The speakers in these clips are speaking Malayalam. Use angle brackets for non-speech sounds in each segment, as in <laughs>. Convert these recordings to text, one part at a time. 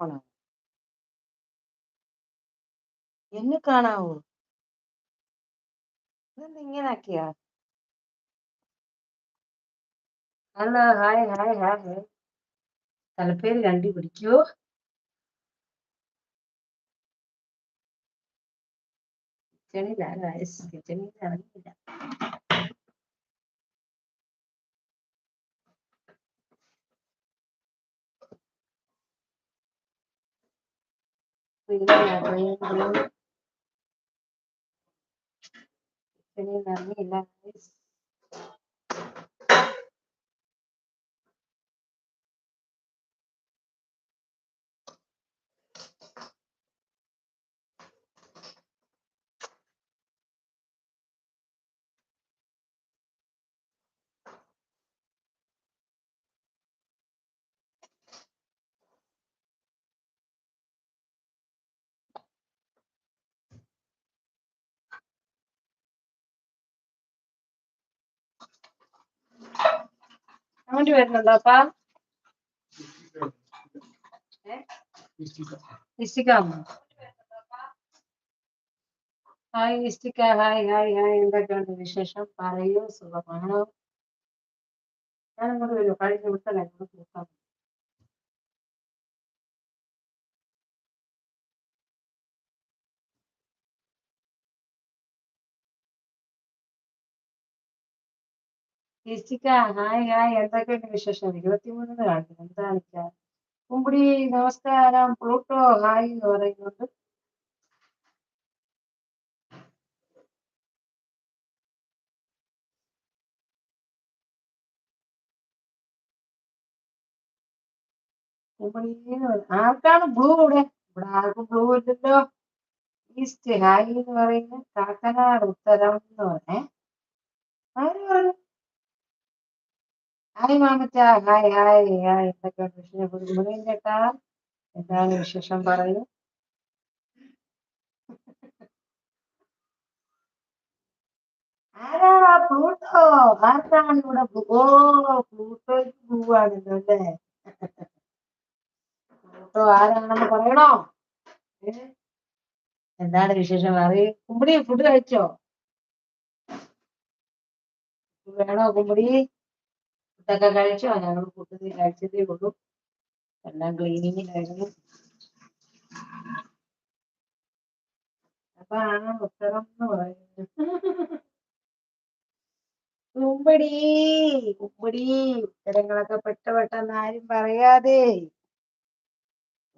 ഓണാ എന്നെ കാണാവോ ഇതെന്താ ഇങ്ങനെ ആക്കിയാ ഹലോ ഹായ് ഹായ് ഹായ് തലപ്പേര് കണ്ടുപിടിക്കോ കിച്ചണില്ല കിച്ചണിൽ ഇറങ്ങിയില്ല Selena Ryan Selena Milanes അങ്ങോട്ട് വരുന്നുണ്ടോ. അപ്പാ. ഹായ് ഇസ്റ്റിക്ക ഹായ് ഹായ് ഹായ്. എന്തൊക്കെയുണ്ട് വിശേഷം? പറയൂ സുഖമാണോ? ഞാൻ അങ്ങോട്ട് വരുമോ കഴിഞ്ഞ വിട്ടല്ലേ അങ്ങോട്ട് നോക്കാം ഇഷ്ടിക്ക ഹായ് ഹായ്. എന്തൊക്കെയുണ്ട് വിശേഷം? ഇരുപത്തിമൂന്ന് കാണിക്കുന്നു എന്താണ് കുമ്പടി നമസ്കാരം. പ്ലൂട്ടോ ഹായ് എന്ന് പറയുന്നുണ്ട്. ആർക്കാണ് ബ്ലൂ ഇവിടെ? ഇവിടെ ആർക്കും ബ്ലൂ ഇല്ലല്ലോ. ഈസ്റ്റ് ഹായ് എന്ന് പറയുന്നത്. കാക്കനാട് ഉത്തരം എന്ന് പറഞ്ഞേ ആര് പറഞ്ഞു ഹായ് മാമച്ച ഹായ് ഹായ് ഹായ് എന്തൊക്കെയാണ് വിശേഷം? മുരുകൻ ചേട്ടാ. എന്താണ് വിശേഷം പറയൂ ആരാ പ്ലൂട്ടോ? ആർക്കാണ് ഇവിടെ ഓ പ്ലൂട്ടോയ്ക്ക് പൂവാണല്ലോ അല്ലേ? പ്ലൂട്ടോ ആരാണെന്ന് പറയണോ? എന്താണ് വിശേഷം? പറയൂ. കുമ്പടി ഫുഡ് കഴിച്ചോ? വേണോ കുമ്പടി? ഫുഡൊക്കെ കഴിച്ചോ? ഞങ്ങൾ ഫുഡ് കഴിച്ചതേ ഉള്ളൂ. എല്ലാം ക്ലീനിങ്ങിലായിരുന്നു ആ ഉത്തരം എന്ന് പറയുന്നത്. കുമ്പടി കുമ്പടി. ഉത്തരങ്ങളൊക്കെ പെട്ട പെട്ടെന്ന് ആരും പറയാതെ.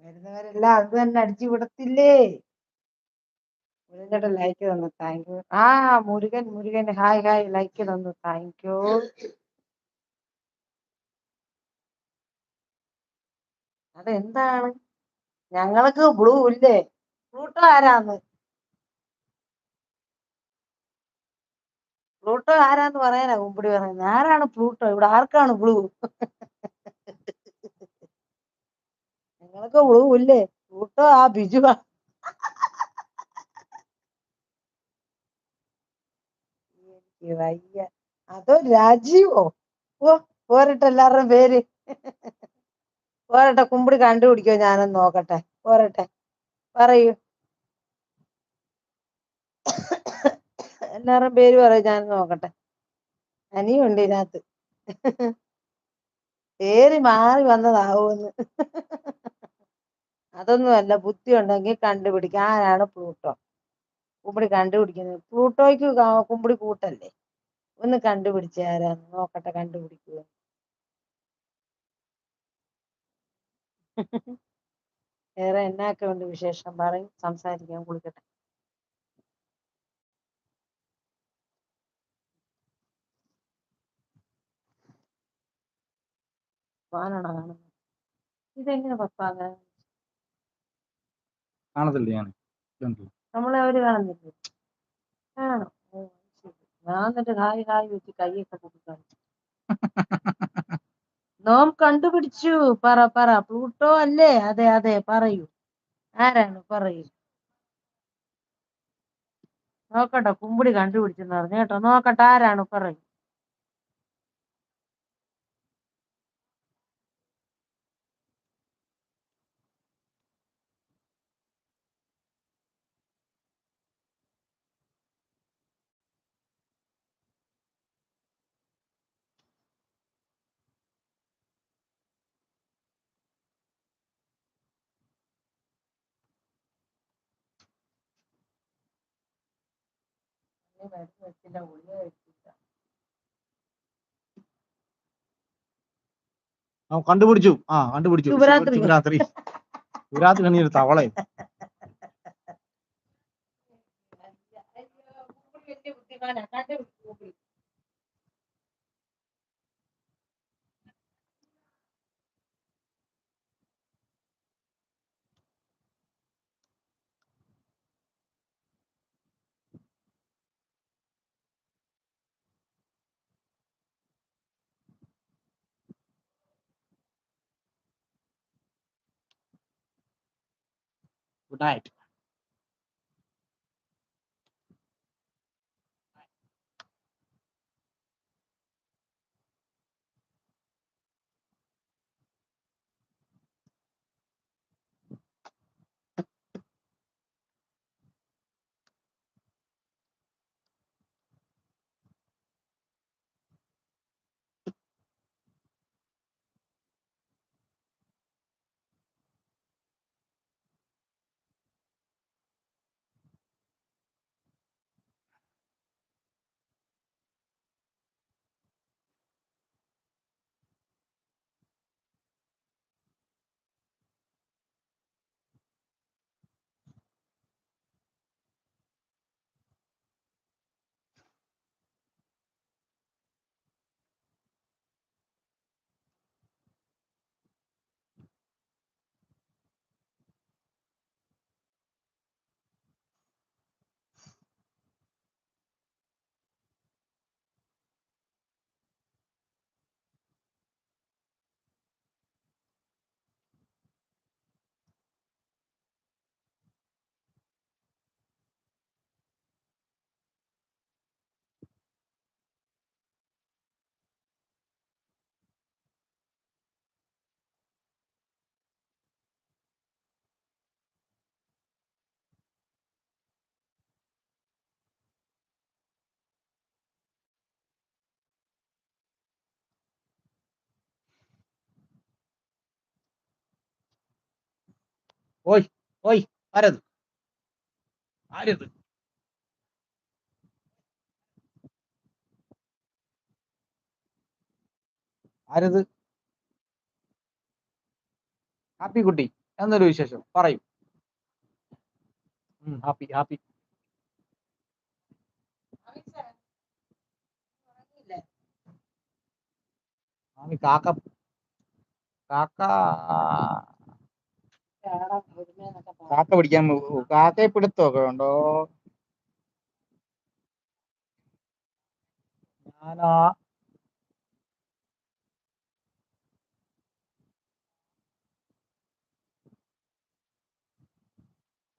വരുന്നവരെല്ലാം അത് തന്നെ അടിച്ചു വിടത്തില്ലേ? ലൈക്ക് തന്നു. താങ്ക് യു ആ Murugan Murugan. Hi hi like തന്നു. താങ്ക് യു അതെന്താണ്? ഞങ്ങൾക്ക് ബ്ലൂ ഇല്ലേ? പ്ലൂട്ടോ ആരാന്ന്? പ്ലൂട്ടോ ആരാന്ന് പറയാനാ കുമ്പിടി പറയുന്നത് ആരാണ് പ്ലൂട്ടോ ഇവിടെ ആർക്കാണ് ബ്ലൂ ഞങ്ങൾക്ക് ബ്ലൂ ഇല്ലേ? പ്ലൂട്ടോ ആ ബിജു എനിക്ക് വയ്യ. അതോ രാജീവോ? ഓ പോരട്ടെ എല്ലാവരുടെയും പേര്. പോരട്ടെ കുമ്പിടി കണ്ടുപിടിക്കോ ഞാനൊന്ന് നോക്കട്ടെ. പോരട്ടെ. പറയൂ. എല്ലാവരും പേര് പറയൂ ഞാൻ നോക്കട്ടെ. അനിയുണ്ട് ഇതിനകത്ത്. പേര് മാറി വന്നതാവുമെന്ന് അതൊന്നുമല്ല ബുദ്ധി ഉണ്ടെങ്കിൽ കണ്ടുപിടിക്കാം. ആരാണ് പ്ലൂട്ടോ? കുമ്പിടി കണ്ടുപിടിക്കുന്നത്. പ്ലൂട്ടോയ്ക്ക് കുമ്പിടി കൂട്ടല്ലേ? ഒന്ന് കണ്ടുപിടിച്ച ആരാന്ന് നോക്കട്ടെ കണ്ടുപിടിക്കുക വേറെ എന്നാക്കെ ഉണ്ട് വിശേഷം? പറയും സംസാരിക്കാൻ കുളിക്കട്ടെ. വാനാണോ കാണുന്നത് ഇതെങ്ങനെ പപ്പ അങ്ങനെ കാണത്തില്ല ഞാൻ ഇതുണ്ടല്ലോ. നമ്മളെ അവർ കാണുന്നില്ലേ? ആണോ. ഞാൻ എന്നിട്ട് ഹായ് ഹായ് വെച്ച് കൈയൊക്കെ കൊടുക്കാൻ <laughs> നോം കണ്ടുപിടിച്ചു. പറ പറ. പ്ലൂട്ടോ അല്ലേ? അതെ അതെ. പറയൂ. ആരാണ്? പറയൂ. നോക്കട്ടെ കുമ്പിടി കണ്ടുപിടിച്ചെന്ന് പറഞ്ഞു കേട്ടോ. നോക്കട്ടെ ആരാണ്? പറയൂ. ഇനി മരുന്ന് വെച്ചില്ല ഗുളിക കഴിച്ചില്ല. ആ കണ്ടുപിടിച്ചു. ആ കണ്ടുപിടിച്ചു. ശിവരാത്രി. ശിവരാത്രി ശിവരാത്രി ഒരു തവളെ അയ്യോ, ഗൂഗിൾ വലിയ ബുദ്ധിമാനാ. കണ്ടുപിടിച്ചു? night. ഓയ് ഓയ് ആരത്? ആരത്? ആരത്? ഹാപ്പി കുട്ടി എന്നൊരു വിശേഷം പറയും. Happy happy. മാമി കാക്ക കാക്ക കാക്ക പിടിക്കാൻ കാക്കയെ പിടുത്തമൊക്കെ ഉണ്ടോ? ഞാനാ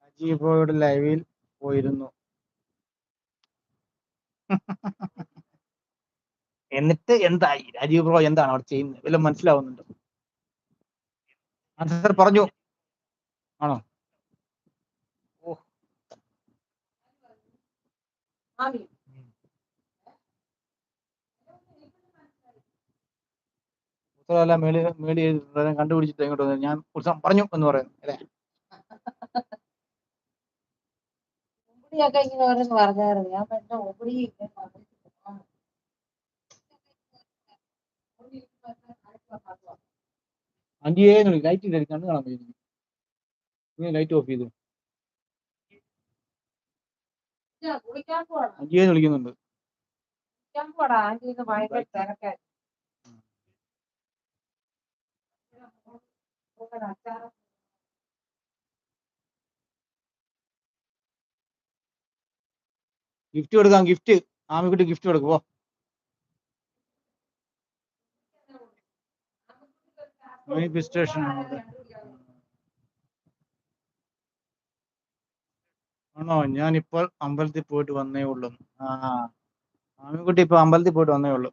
അജീബോയുടെ ലൈവിൽ പോയിരുന്നു. <laughs> എന്നിട്ട് എന്തായി? രാജീവ് ബ്രോ എന്താണ് അവിടെ ചെയ്യുന്നത്? വല്ലതും മനസ്സിലാവുന്നുണ്ടോ? ആൻസർ പറഞ്ഞു? ആണോ? മേളി മേളി കണ്ടുപിടിച്ചിട്ട് ഇങ്ങോട്ട് ഞാൻ ഉത്സവം പറഞ്ഞു എന്ന് പറയുന്നു അല്ലേ? ഇങ്ങനെ ഓരോന്ന് പറഞ്ഞായിരുന്നു. ഞാൻ ലൈറ്റ് കണ്ടു കാണാൻ പറ്റുന്നു നീ ലൈറ്റ് ഓഫ് ചെയ്തു. അഞ്ചേന്ന് വിളിക്കുന്നുണ്ട്. ഗിഫ്റ്റ് കൊടുക്കാം ഗിഫ്റ്റ് ആമിക്കുട്ടി ഗിഫ്റ്റ് കൊടുക്കും പോ. മാനിഫെസ്റ്റേഷൻ ആണോ ഞാനിപ്പോൾ അമ്പലത്തിൽ പോയിട്ട് വന്നേ ഉള്ളൂ. ആ ആമിക്കുട്ടി ഇപ്പൊ അമ്പലത്തിൽ പോയിട്ട് വന്നേ ഉള്ളൂ.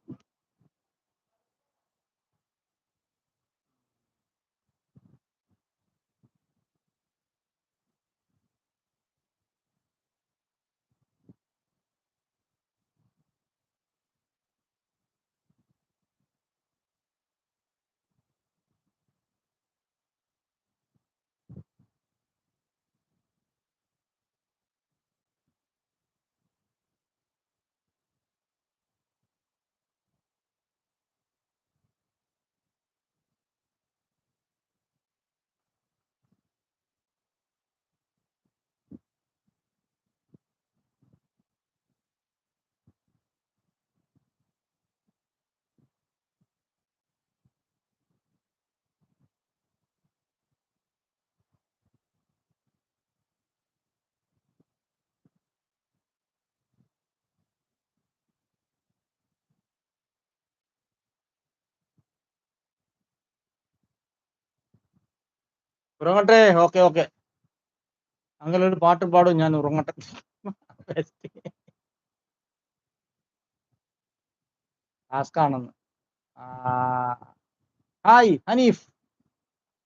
ഉറങ്ങട്ടെ? Okay okay. അങ്ങനെ ഒരു പാട്ട് പാടും ഞാൻ ഉറങ്ങട്ടെ. ടാസ്ക് ആണെന്ന്. ഹായ് ഹനീഫ്.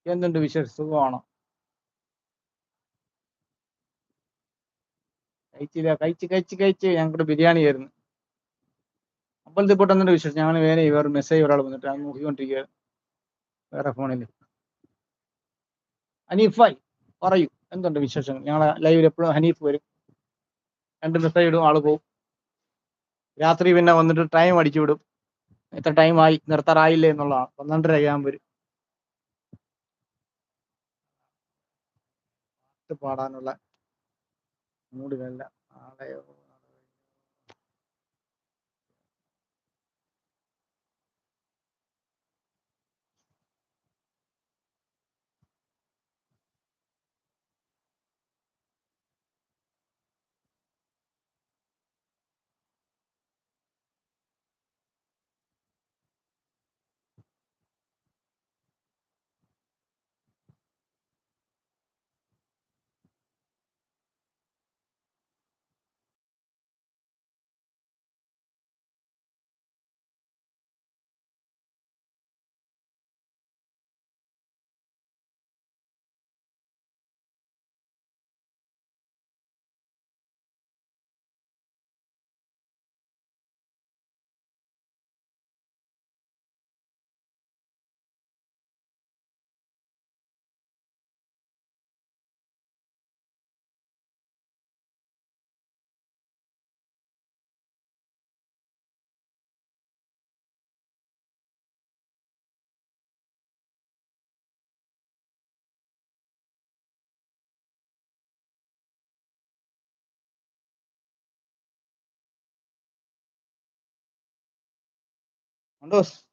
എന്തുണ്ട് വിശേഷം? സുഖമാണോ? കഴിച്ചില്ല കഴിച്ച് കഴിച്ച് കഴിച്ച് ഞങ്ങളുടെ ബിരിയാണി ആയിരുന്നു. അമ്പലത്തിൽ പോയിട്ട് എന്തുണ്ട് വിശേഷം? ഞങ്ങൾ വേറെ വേറെ മെസ്സേജ് ഒരാൾ വന്നിട്ട് നോക്കിക്കൊണ്ടിരിക്കുക വേറെ ഫോണിൽ ഹനീഫായി പറയൂ. എന്തുണ്ട് വിശേഷം ഞങ്ങളെ ലൈവിൽ എപ്പോഴും ഹനീഫ് വരും. രണ്ട് മെസ്സേജ് ഇടും ആൾ പോവും. രാത്രി പിന്നെ വന്നിട്ട് ടൈം അടിച്ചു വിടും. എത്ര ടൈം ആയി നിർത്താറായില്ലേ എന്നുള്ള പന്ത്രണ്ടര ആകുമ്പോൾ വരും. പാടാനുള്ള പാടാനുള്ള മൂഡിലല്ല Con dos.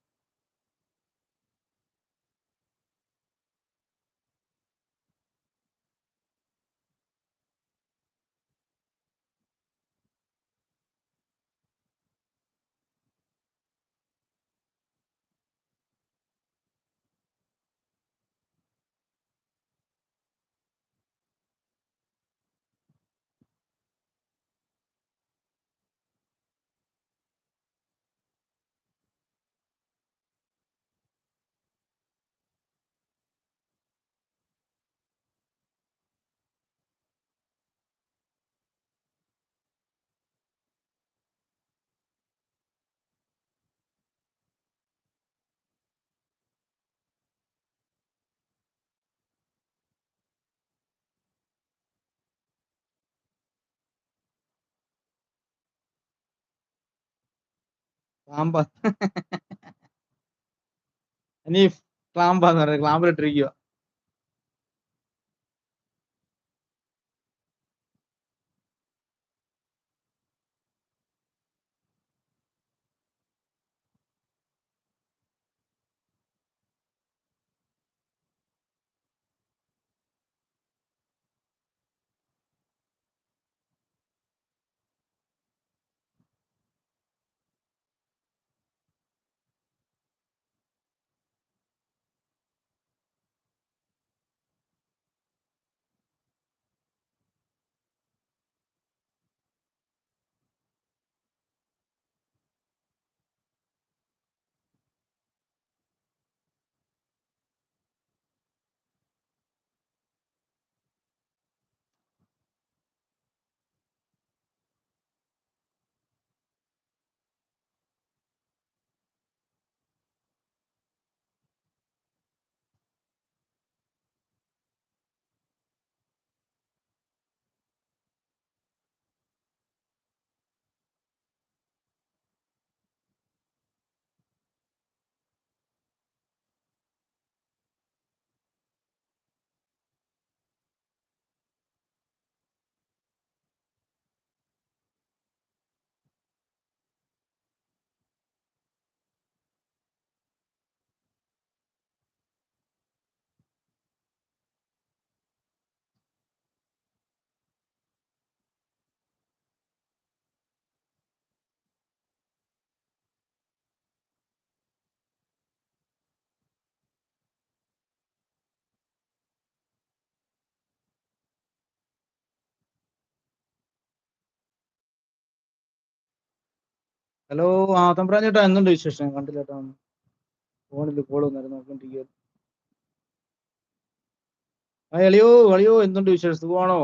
ക്ലാമ്പ. <laughs> ക്ലാമ്പ എന്ന് പറയുന്നത് ക്ലാമ്പിലിട്ടിരിക്കുക ഹലോ ആ തമ്പ്രാൻ ചേട്ടാ എന്തുണ്ട് വിശേഷം? കണ്ടില്ല ചേട്ടാ ഫോണിൽ കോൾ വന്നായിരുന്നു നോക്കിക്കൊണ്ടിരിക്കുക ആ എളിയോ എളിയോ എന്തുണ്ട് വിശേഷം? സുഖമാണോ?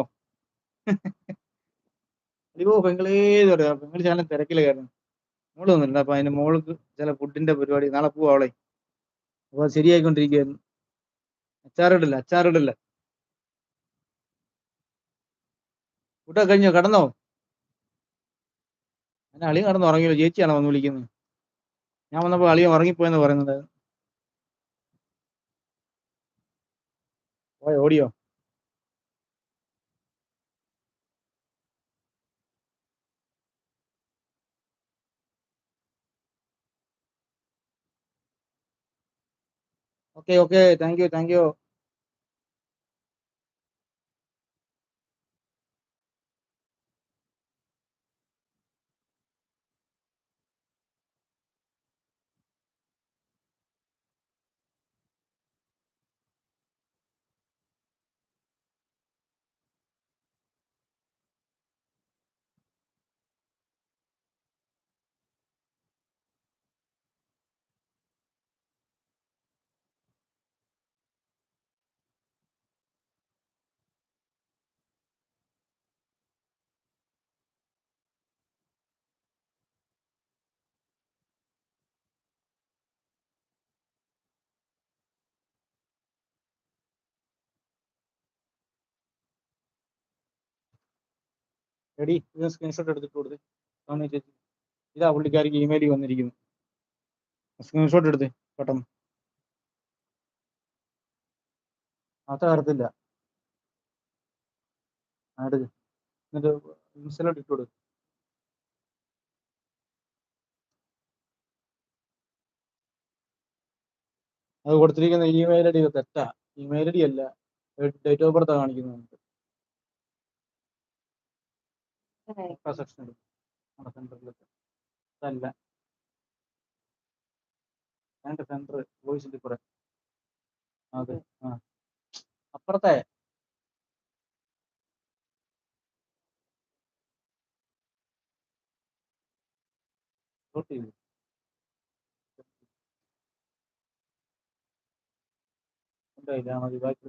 അയ്യോ പെങ്ങളേ എന്ന് പറയാ പെങ്ങൾ ചാനൽ തിരക്കിലായിരുന്നു മോൾ വന്നിട്ടുണ്ട് അപ്പൊ അതിന്റെ മോൾക്ക് ചില ഫുഡിന്റെ പരിപാടി നാളെ പോവാ അവളെ. അപ്പൊ അത് ശരിയായിക്കൊണ്ടിരിക്കുകയായിരുന്നു അച്ചാറിടില്ല അച്ചാറിടില്ല കൂട്ടാ കഴിഞ്ഞോ? കടന്നോ? എന്നെ അളിയൻ കടന്ന് ഉറങ്ങിയല്ലോ ചേച്ചിയാണോ വന്ന് വിളിക്കുന്നത് ഞാൻ വന്നപ്പോൾ അളിയൻ ഉറങ്ങിപ്പോയെന്ന് പറയുന്നത് പോയോ ഓടിയോ? Okay okay thank you thank you ready ഇത് സ്ക്രീൻഷോട്ട് എടുത്തിട്ട് കൊടുത്ത്. ചേച്ചി? ഇതാ പുള്ളിക്കാർക്ക് ഇമെയിൽ വന്നിരിക്കുന്നു. സ്ക്രീൻഷോട്ട് എടുത്ത് പെട്ടെന്ന്. അത് തരത്തില്ല. ആ, എടുക്ക്. എന്നിട്ട് ഇൻസ്റ്റലോട്ട് ഇട്ട് കൊടുക്ക്. അത് കൊടുത്തിരിക്കുന്ന ഇമെയിൽ ഐ ഡി തെറ്റാ. ഇമെയിൽ ഐ ഡി അല്ല. ഡേറ്റ് ഓഫ് ബർത്ത് കാണിക്കുന്നത് നമുക്ക്. സെക്ഷൻ നമ്മുടെ സെന്ററിലൊക്കെ. അതല്ല. രണ്ട് സെന്റർ വോയിസിന്റെ കുറെ അതെ ആ. അപ്പുറത്തെ. നോട്ട് ചെയ്തു ഉണ്ടായില്ല മതി ബാക്കി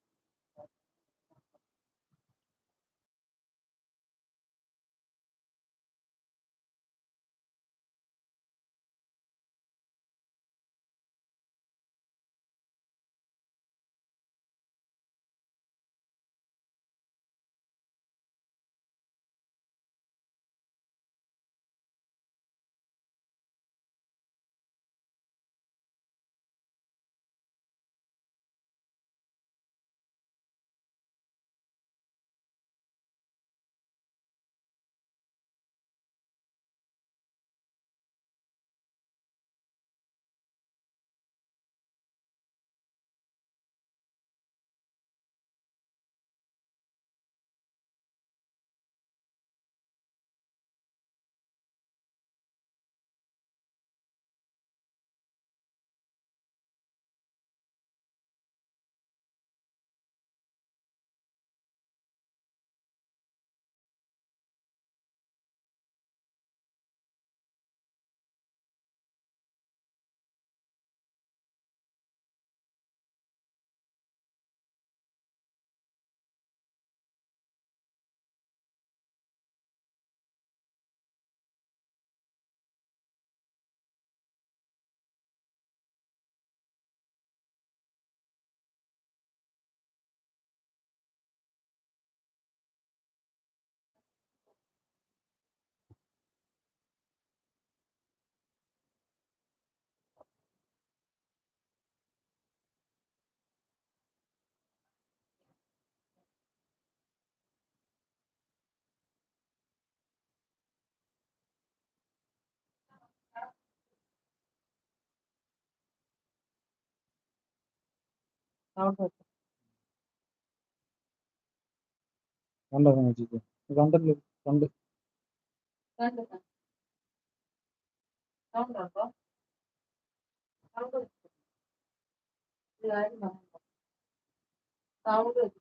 সাউন্ড হচ্ছে গানটা শোনা জি গানটা গানটা গানটা সাউন্ড হবে সাউন্ড হচ্ছে সাউন্ড হচ্ছে